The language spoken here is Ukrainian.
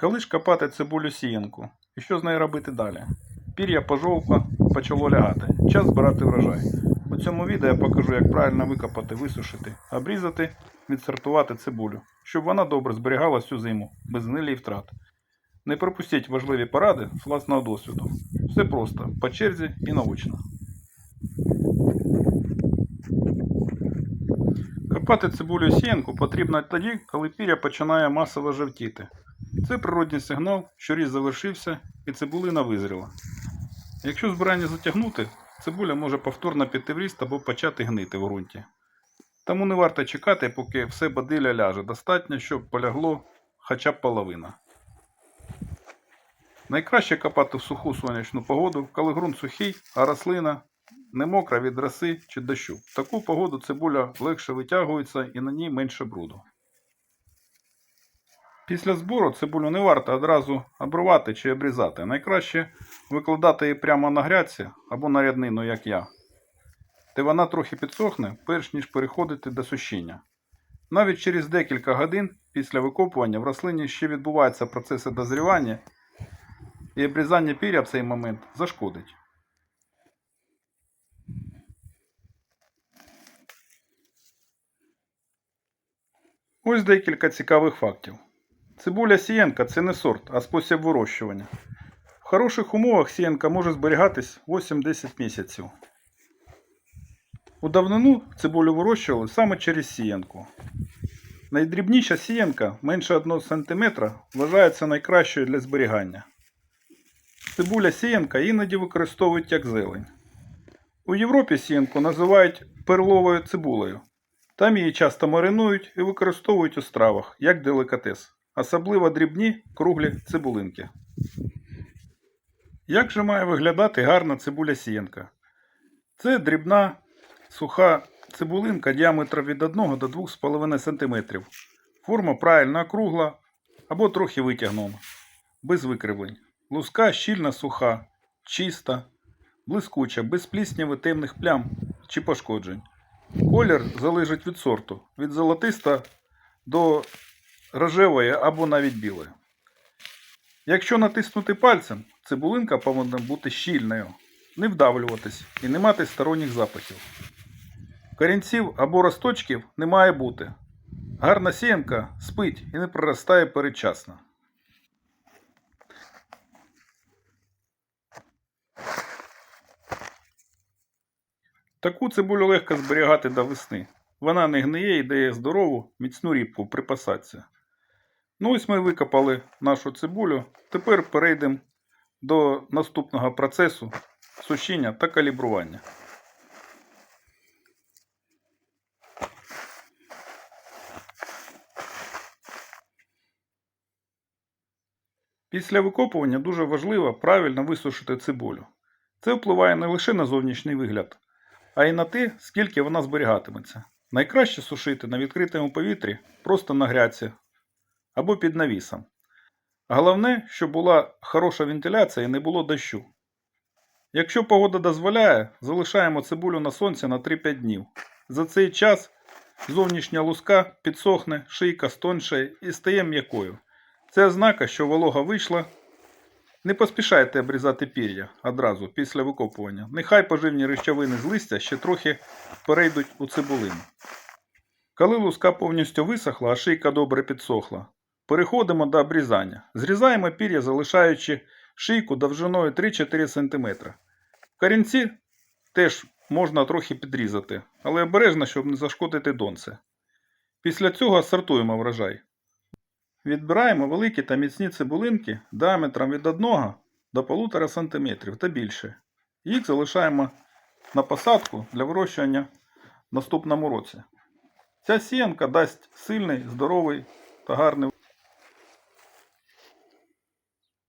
Коли ж копати цибулю сіянку? І що з нею робити далі? Пір'я пожовкло, почало лягати. Час збирати врожай. У цьому відео я покажу, як правильно викопати, висушити, обрізати, відсортувати цибулю, щоб вона добре зберігалась всю зиму, без гнилі і втрат. Не пропустіть важливі поради з власного досвіду. Все просто, по черзі і научно. Копати цибулю сіянку потрібно тоді, коли пір'я починає масово жовтіти. Це природний сигнал, що різ завершився і цибулина визріла. Якщо збирання затягнути, цибуля може повторно піти в ріст або почати гнити в ґрунті. Тому не варто чекати, поки все бадилля ляже. Достатньо, щоб полягло хоча б половина. Найкраще копати в суху сонячну погоду, коли ґрунт сухий, а рослина не мокра від роси чи дощу. В таку погоду цибуля легше витягується і на ній менше бруду. Після збору цибулю не варто одразу обрувати чи обрізати. Найкраще викладати її прямо на грядці або на ряднину, як я. Де вона трохи підсохне, перш ніж переходити до сушіння. Навіть через декілька годин після викопування в рослині ще відбуваються процеси дозрівання, і обрізання піря в цей момент зашкодить. Ось декілька цікавих фактів. Цибуля сіянка це не сорт, а спосіб вирощування. В хороших умовах сіянка може зберігатись 8-10 місяців. У давнину цибулю вирощували саме через сіянку. Найдрібніша сіянка менше 1 см вважається найкращою для зберігання. Цибуля сіянка іноді використовують як зелень. У Європі сіянку називають перловою цибулею. Там її часто маринують і використовують у стравах як делікатес, особливо дрібні круглі цибулинки. Як же має виглядати гарна цибуля сіянка? Це дрібна суха цибулинка діаметром від 1 до 2,5 см. Форма правильно округла або трохи витягнена, без викривлень. Луска щільна суха, чиста, блискуча, без плісняви темних плям чи пошкоджень. Колір залежить від сорту, від золотиста до рожевої або навіть білої. Якщо натиснути пальцем, цибулинка повинна бути щільною, не вдавлюватись і не мати сторонніх запахів. Корінців або росточків не має бути. Гарна сіянка спить і не проростає передчасно. Таку цибулю легко зберігати до весни. Вона не гниє і дає здорову, міцну рібку припасатися. Ну ось ми викопали нашу цибулю. Тепер перейдемо до наступного процесу сушіння та калібрування. Після викопування дуже важливо правильно висушити цибулю. Це впливає не лише на зовнішній вигляд, а й на те, скільки вона зберігатиметься. Найкраще сушити на відкритому повітрі просто на грядці або під навісом. Головне, щоб була хороша вентиляція і не було дощу. Якщо погода дозволяє, залишаємо цибулю на сонці на 3-5 днів. За цей час зовнішня луска підсохне, шийка стоншає і стає м'якою. Це ознака, що волога вийшла. Не поспішайте обрізати пір'я одразу після викопування. Нехай поживні речовини з листя ще трохи перейдуть у цибулину. Коли луска повністю висохла, а шийка добре підсохла, переходимо до обрізання. Зрізаємо пір'я, залишаючи шийку довжиною 3-4 см. Корінці теж можна трохи підрізати, але обережно, щоб не зашкодити донце. Після цього сортуємо врожай. Відбираємо великі та міцні цибулинки діаметром від 1 до 1,5 см та більше. Їх залишаємо на посадку для вирощування в наступному році. Ця сіянка дасть сильний, здоровий та гарний